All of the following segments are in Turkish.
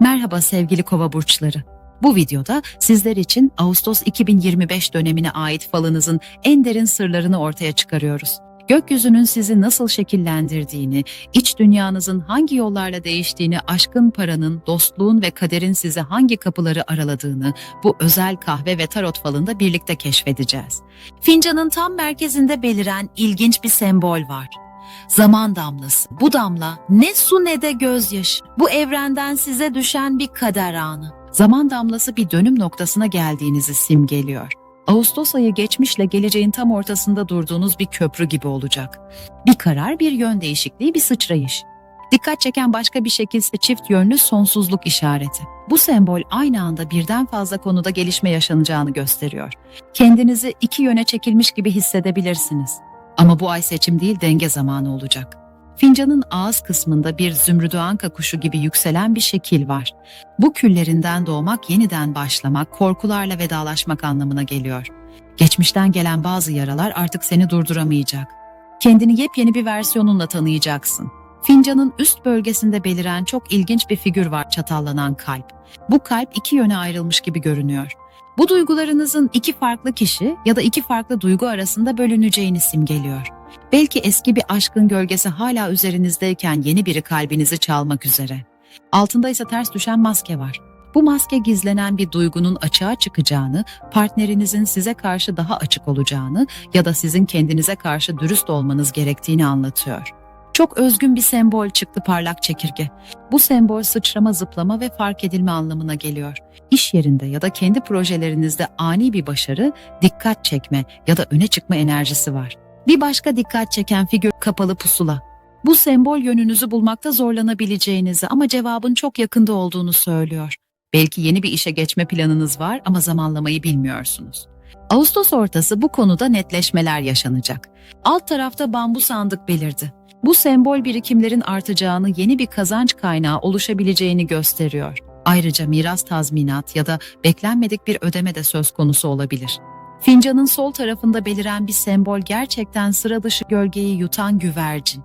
Merhaba sevgili kova burçları. Bu videoda sizler için Ağustos 2025 dönemine ait falınızın en derin sırlarını ortaya çıkarıyoruz. Gökyüzünün sizi nasıl şekillendirdiğini, iç dünyanızın hangi yollarla değiştiğini, aşkın paranın, dostluğun ve kaderin size hangi kapıları araladığını bu özel kahve ve tarot falında birlikte keşfedeceğiz. Fincanın tam merkezinde beliren ilginç bir sembol var. Zaman damlası. Bu damla ne su ne de gözyaşı. Bu evrenden size düşen bir kader anı. Zaman damlası bir dönüm noktasına geldiğinizi simgeliyor. Ağustos ayı geçmişle geleceğin tam ortasında durduğunuz bir köprü gibi olacak. Bir karar, bir yön değişikliği, bir sıçrayış. Dikkat çeken başka bir şekilse çift yönlü sonsuzluk işareti. Bu sembol aynı anda birden fazla konuda gelişme yaşanacağını gösteriyor. Kendinizi iki yöne çekilmiş gibi hissedebilirsiniz. Ama bu ay seçim değil denge zamanı olacak. Fincanın ağız kısmında bir zümrüdü anka kuşu gibi yükselen bir şekil var. Bu küllerinden doğmak, yeniden başlamak, korkularla vedalaşmak anlamına geliyor. Geçmişten gelen bazı yaralar artık seni durduramayacak. Kendini yepyeni bir versiyonunla tanıyacaksın. Fincanın üst bölgesinde beliren çok ilginç bir figür var çatallanan kalp. Bu kalp iki yöne ayrılmış gibi görünüyor. Bu duygularınızın iki farklı kişi ya da iki farklı duygu arasında bölüneceğini simgeliyor. Belki eski bir aşkın gölgesi hala üzerinizdeyken yeni biri kalbinizi çalmak üzere. Altında ise ters düşen maske var. Bu maske gizlenen bir duygunun açığa çıkacağını, partnerinizin size karşı daha açık olacağını ya da sizin kendinize karşı dürüst olmanız gerektiğini anlatıyor. Çok özgün bir sembol çıktı parlak çekirge. Bu sembol sıçrama, zıplama ve fark edilme anlamına geliyor. İş yerinde ya da kendi projelerinizde ani bir başarı, dikkat çekme ya da öne çıkma enerjisi var. Bir başka dikkat çeken figür kapalı pusula. Bu sembol yönünüzü bulmakta zorlanabileceğinizi ama cevabın çok yakında olduğunu söylüyor. Belki yeni bir işe geçme planınız var ama zamanlamayı bilmiyorsunuz. Ağustos ortası bu konuda netleşmeler yaşanacak. Alt tarafta bambu sandık belirdi. Bu sembol birikimlerin artacağını, yeni bir kazanç kaynağı oluşabileceğini gösteriyor. Ayrıca miras tazminat ya da beklenmedik bir ödeme de söz konusu olabilir. Fincanın sol tarafında beliren bir sembol gerçekten sıra dışı gölgeyi yutan güvercin.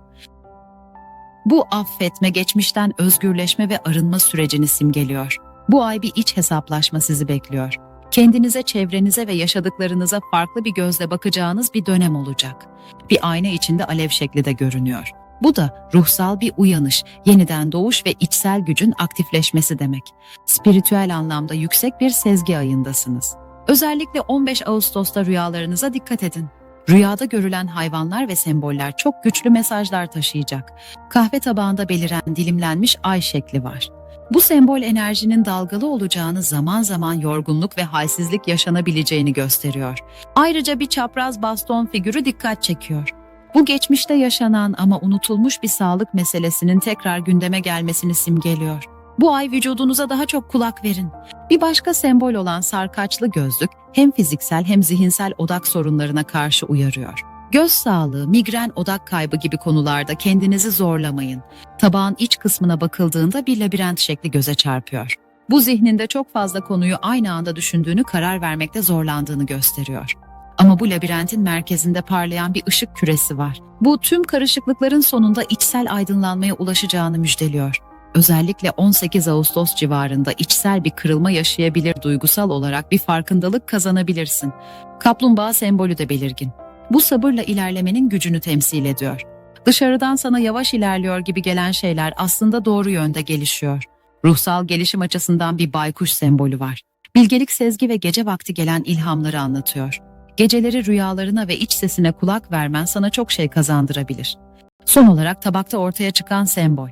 Bu affetme, geçmişten özgürleşme ve arınma sürecini simgeliyor. Bu ay bir iç hesaplaşma sizi bekliyor. Kendinize, çevrenize ve yaşadıklarınıza farklı bir gözle bakacağınız bir dönem olacak. Bir ayna içinde alev şekli de görünüyor. Bu da ruhsal bir uyanış, yeniden doğuş ve içsel gücün aktifleşmesi demek. Spiritüel anlamda yüksek bir sezgi ayındasınız. Özellikle 15 Ağustos'ta rüyalarınıza dikkat edin. Rüyada görülen hayvanlar ve semboller çok güçlü mesajlar taşıyacak. Kahve tabağında beliren dilimlenmiş ay şekli var. Bu sembol enerjinin dalgalı olacağını zaman zaman yorgunluk ve halsizlik yaşanabileceğini gösteriyor. Ayrıca bir çapraz baston figürü dikkat çekiyor. Bu geçmişte yaşanan ama unutulmuş bir sağlık meselesinin tekrar gündeme gelmesini simgeliyor. Bu ay vücudunuza daha çok kulak verin. Bir başka sembol olan sarkaçlı gözlük hem fiziksel hem zihinsel odak sorunlarına karşı uyarıyor. Göz sağlığı, migren, odak kaybı gibi konularda kendinizi zorlamayın. Tabağın iç kısmına bakıldığında bir labirent şekli göze çarpıyor. Bu zihninde çok fazla konuyu aynı anda düşündüğünü karar vermekte zorlandığını gösteriyor. Ama bu labirentin merkezinde parlayan bir ışık küresi var. Bu tüm karışıklıkların sonunda içsel aydınlanmaya ulaşacağını müjdeliyor. Özellikle 18 Ağustos civarında içsel bir kırılma yaşayabilir, duygusal olarak bir farkındalık kazanabilirsin. Kaplumbağa sembolü de belirgin. Bu sabırla ilerlemenin gücünü temsil ediyor. Dışarıdan sana yavaş ilerliyor gibi gelen şeyler aslında doğru yönde gelişiyor. Ruhsal gelişim açısından bir baykuş sembolü var. Bilgelik, sezgi ve gece vakti gelen ilhamları anlatıyor. Geceleri rüyalarına ve iç sesine kulak vermen sana çok şey kazandırabilir. Son olarak tabakta ortaya çıkan sembol.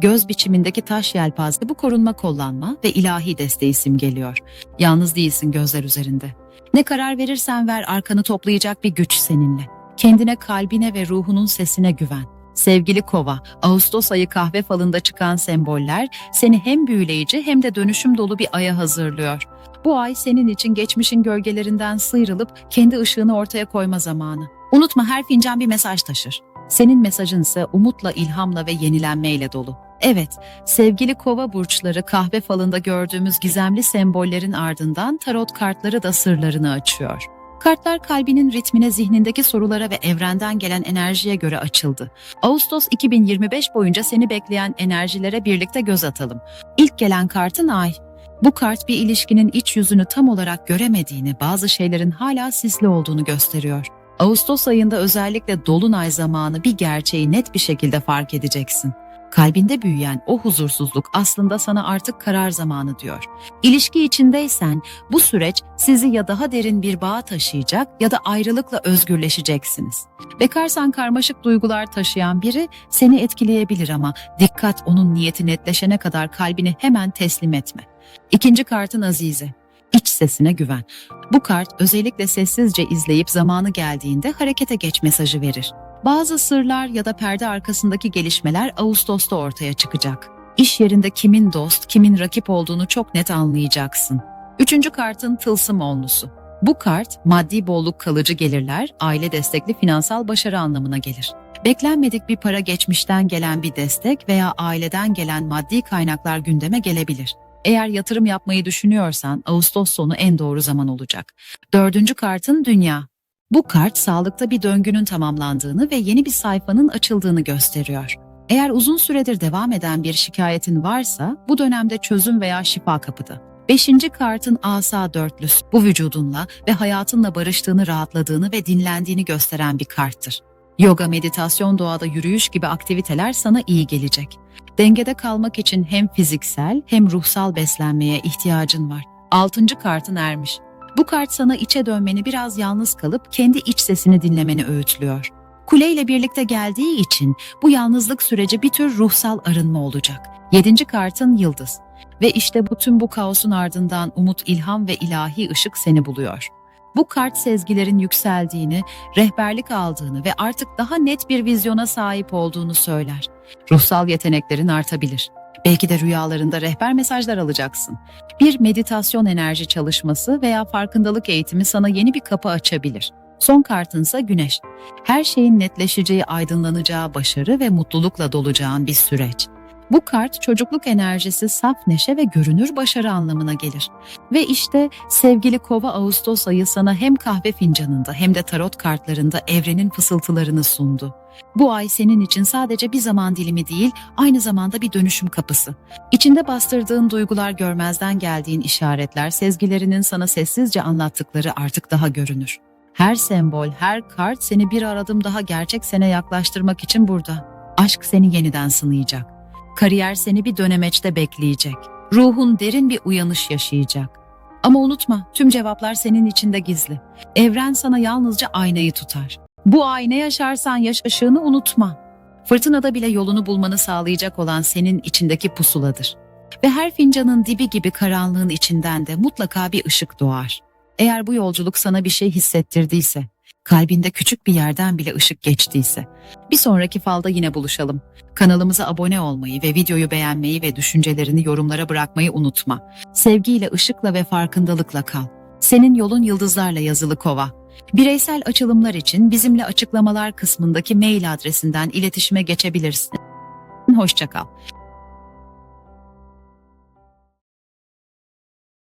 Göz biçimindeki taş yelpaze bu korunma kollanma ve ilahi desteği simgeliyor. Yalnız değilsin gözler üzerinde. Ne karar verirsen ver arkanı toplayacak bir güç seninle. Kendine, kalbine ve ruhunun sesine güven. Sevgili kova, Ağustos ayı kahve falında çıkan semboller seni hem büyüleyici hem de dönüşüm dolu bir aya hazırlıyor. Bu ay senin için geçmişin gölgelerinden sıyrılıp kendi ışığını ortaya koyma zamanı. Unutma her fincan bir mesaj taşır. Senin mesajın ise umutla, ilhamla ve yenilenmeyle dolu. Evet, sevgili kova burçları kahve falında gördüğümüz gizemli sembollerin ardından tarot kartları da sırlarını açıyor. Kartlar kalbinin ritmine, zihnindeki sorulara ve evrenden gelen enerjiye göre açıldı. Ağustos 2025 boyunca seni bekleyen enerjilere birlikte göz atalım. İlk gelen kartın ay. Bu kart bir ilişkinin iç yüzünü tam olarak göremediğini, bazı şeylerin hala sisli olduğunu gösteriyor. Ağustos ayında özellikle dolunay zamanı bir gerçeği net bir şekilde fark edeceksin. Kalbinde büyüyen o huzursuzluk aslında sana artık karar zamanı diyor. İlişki içindeysen bu süreç sizi ya daha derin bir bağa taşıyacak ya da ayrılıkla özgürleşeceksiniz. Bekarsan karmaşık duygular taşıyan biri seni etkileyebilir ama dikkat onun niyeti netleşene kadar kalbini hemen teslim etme. İkinci kartın Azize. İç sesine güven. Bu kart özellikle sessizce izleyip zamanı geldiğinde harekete geç mesajı verir. Bazı sırlar ya da perde arkasındaki gelişmeler Ağustos'ta ortaya çıkacak. İş yerinde kimin dost, kimin rakip olduğunu çok net anlayacaksın. Üçüncü kartın tılsım onlusu. Bu kart maddi bolluk kalıcı gelirler, aile destekli finansal başarı anlamına gelir. Beklenmedik bir para geçmişten gelen bir destek veya aileden gelen maddi kaynaklar gündeme gelebilir. Eğer yatırım yapmayı düşünüyorsan Ağustos sonu en doğru zaman olacak. Dördüncü kartın dünya. Bu kart sağlıkta bir döngünün tamamlandığını ve yeni bir sayfanın açıldığını gösteriyor. Eğer uzun süredir devam eden bir şikayetin varsa bu dönemde çözüm veya şifa kapıda. Beşinci kartın asa dörtlüsü. Bu vücudunla ve hayatınla barıştığını, rahatladığını ve dinlendiğini gösteren bir karttır. Yoga, meditasyon, doğada yürüyüş gibi aktiviteler sana iyi gelecek. Dengede kalmak için hem fiziksel hem ruhsal beslenmeye ihtiyacın var. Altıncı kartın ermiş. Bu kart sana içe dönmeni biraz yalnız kalıp kendi iç sesini dinlemeni öğütlüyor. Kule ile birlikte geldiği için bu yalnızlık süreci bir tür ruhsal arınma olacak. Yedinci kartın yıldız. Ve işte bu tüm bu kaosun ardından umut, ilham ve ilahi ışık seni buluyor. Bu kart sezgilerin yükseldiğini, rehberlik aldığını ve artık daha net bir vizyona sahip olduğunu söyler. Ruhsal yeteneklerin artabilir. Belki de rüyalarında rehber mesajlar alacaksın. Bir meditasyon enerji çalışması veya farkındalık eğitimi sana yeni bir kapı açabilir. Son kartınsa güneş. Her şeyin netleşeceği, aydınlanacağı, başarı ve mutlulukla dolacağın bir süreç. Bu kart çocukluk enerjisi, saf neşe ve görünür başarı anlamına gelir. Ve işte sevgili Kova Ağustos ayı sana hem kahve fincanında hem de tarot kartlarında evrenin fısıltılarını sundu. Bu ay senin için sadece bir zaman dilimi değil, aynı zamanda bir dönüşüm kapısı. İçinde bastırdığın duygular görmezden geldiğin işaretler, sezgilerinin sana sessizce anlattıkları artık daha görünür. Her sembol, her kart seni bir adım daha gerçek sene yaklaştırmak için burada. Aşk seni yeniden sınayacak. Kariyer seni bir dönemeçte bekleyecek. Ruhun derin bir uyanış yaşayacak. Ama unutma, tüm cevaplar senin içinde gizli. Evren sana yalnızca aynayı tutar. Bu ay ne yaşarsan yaş ışığını unutma. Fırtınada bile yolunu bulmanı sağlayacak olan senin içindeki pusuladır. Ve her fincanın dibi gibi karanlığın içinden de mutlaka bir ışık doğar. Eğer bu yolculuk sana bir şey hissettirdiyse, kalbinde küçük bir yerden bile ışık geçtiyse, bir sonraki falda yine buluşalım. Kanalımıza abone olmayı ve videoyu beğenmeyi ve düşüncelerini yorumlara bırakmayı unutma. Sevgiyle, ışıkla ve farkındalıkla kal. Senin yolun yıldızlarla yazılı kova. Bireysel açılımlar için bizimle açıklamalar kısmındaki mail adresinden iletişime geçebilirsin. Hoşçakal.